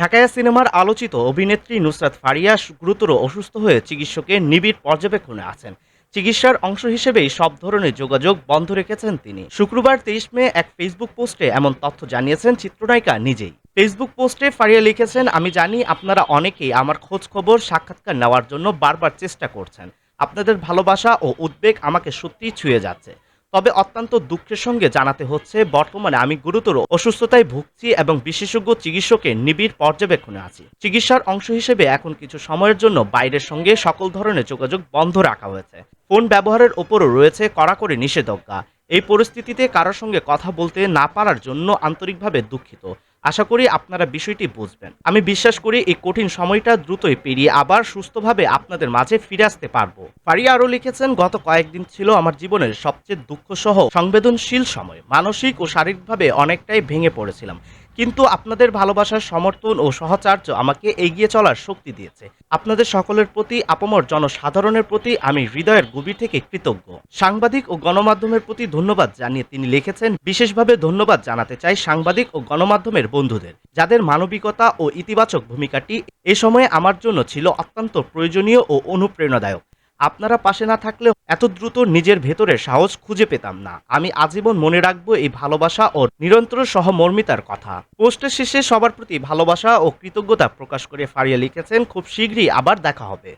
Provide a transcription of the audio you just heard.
ঢাকায়া সিনেমার আলোচিত অভিনেত্রী নুসরাত ফারিয়া গুরুতর অসুস্থ হয়ে চিকিৎসকের নিবিড় পর্যবেক্ষণে আছেন। চিকিৎসার অংশ হিসেবেই সব ধরনের যোগাযোগ বন্ধ রেখেছেন তিনি। শুক্রবার তেইশ মে এক ফেসবুক পোস্টে এমন তথ্য জানিয়েছেন চিত্রনায়িকা নিজেই। ফেসবুক পোস্টে ফারিয়া লিখেছেন, আমি জানি আপনারা অনেকেই আমার খোঁজ খবর সাক্ষাৎকার নেওয়ার জন্য বারবার চেষ্টা করছেন। আপনাদের ভালোবাসা ও উদ্বেগ আমাকে সত্যিই ছুঁয়ে যাচ্ছে। তবে অত্যন্ত দুঃখের সঙ্গে জানাতে হচ্ছে, বর্তমানে আমি গুরুতর অসুস্থতায় ভুগছি এবং বিশেষজ্ঞ চিকিৎসকের নিবিড় পর্যবেক্ষণে আছি। চিকিৎসার অংশ হিসেবে এখন কিছু সময়ের জন্য বাইরের সঙ্গে সকল ধরনের যোগাযোগ বন্ধ রাখা হয়েছে। ফোন ব্যবহারের ওপরও রয়েছে কড়াকড়ি নিষেধাজ্ঞা। এই পরিস্থিতিতে কারোর সঙ্গে কথা বলতে না পারার জন্য আন্তরিকভাবে দুঃখিত। আশা করি আপনারা বিষয়টি বুঝবেন। আমি বিশ্বাস করি এই কঠিন সময়টা দ্রুতই পেরিয়ে আবার সুস্থভাবে আপনাদের মাঝে ফিরে আসতে পারব। ফারিয়া আরও লিখেছেন, গত কয়েকদিন ছিল আমার জীবনের সবচেয়ে দুঃখসহ, সংবেদনশীল সময়। মানসিক ও শারীরিকভাবে অনেকটাই ভেঙে পড়েছিলাম। কিন্তু আপনাদের ভালোবাসার সমর্থন ও সহচার্য আমাকে এগিয়ে চলার শক্তি দিয়েছে। আপনাদের সকলের প্রতি, আপমর জনসাধারণের প্রতি আমি হৃদয়ের গভীর থেকে কৃতজ্ঞ। সাংবাদিক ও গণমাধ্যমের প্রতি ধন্যবাদ জানিয়ে তিনি লিখেছেন, বিশেষভাবে ধন্যবাদ জানাতে চাই সাংবাদিক ও গণমাধ্যমের বন্ধুদের, যাদের মানবিকতা ও ইতিবাচক ভূমিকাটি এ সময়ে আমার জন্য ছিল অত্যন্ত প্রয়োজনীয় ও অনুপ্রেরণাদায়ক। আপনারা পাশে না থাকলেও এত দ্রুত নিজের ভেতরে সাহস খুঁজে পেতাম না। আমি আজীবন মনে রাখব এই ভালোবাসা ও নিরন্তর সহমর্মিতার কথা। পোস্টের শেষে সবার প্রতি ভালোবাসা ও কৃতজ্ঞতা প্রকাশ করে ফারিয়া লিখেছেন, খুব শীঘ্রই আবার দেখা হবে।